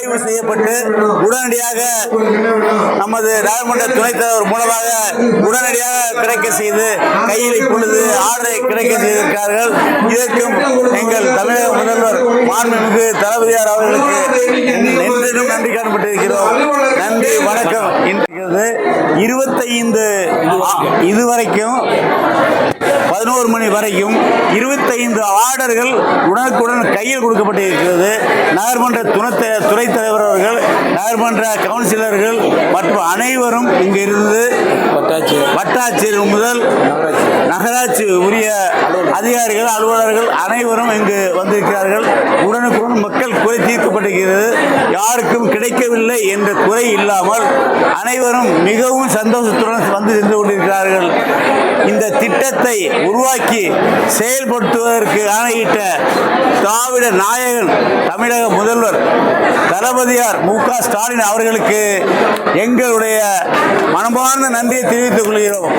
ஆய்வு செய்யப்பட்டு உடனடியாக நமது நாடாளுமன்ற துணைத் தலைவர் மூலமாக உடனடியாக கிடைக்க செய்து கையில் இப்பொழுது ஆர்டரை கிடைக்க செய்திருக்கிறார்கள். இதற்கும் எங்கள் தமிழக முதல்வர் மாண்புமிகு தளபதியார் அவர்களுக்கு என்றும் நன்றி காணப்பட்டிருக்கிறோம். நன்றி வணக்கம் இருக்கிறது இருபத்தைந்து இதுவரைக்கும் பதினோரு மணி வரைக்கும் இருபத்தைந்து ஆர்டர்கள் உடனுக்குடன் கையில் கொடுக்கப்பட்டிருக்கிறது. நகர்மன்ற துணை துணைத் தலைவர் அவர்கள் நகர்மன்ற கவுன்சிலர்கள் மற்றும் அனைவரும் இங்கு இருந்து வட்டாட்சியர் முதல் நகராட்சி உரிய அதிகாரிகள் அலுவலர்கள் அனைவரும் இங்கு வந்திருக்கிறார்கள். உடனுக்குடன் மக்கள் குறை தீர்க்கப்பட்டிருக்கிறது. யாருக்கும் கிடைக்கவில்லை என்ற குறை இல்லாமல் அனைவரும் மிகவும் சந்தோஷத்துடன் வந்து சென்று கொண்டிருக்கிறார்கள். இந்த திட்டத்தை உருவாக்கி செயல்படுத்துவதற்கு ஆணையிட்ட திராவிட நாயகன் தமிழக முதல்வர் தளபதியார் மு க ஸ்டாலின் அவர்களுக்கு எங்களுடைய மனமார்ந்த நன்றியை தெரிவித்துக் கொள்கிறோம்.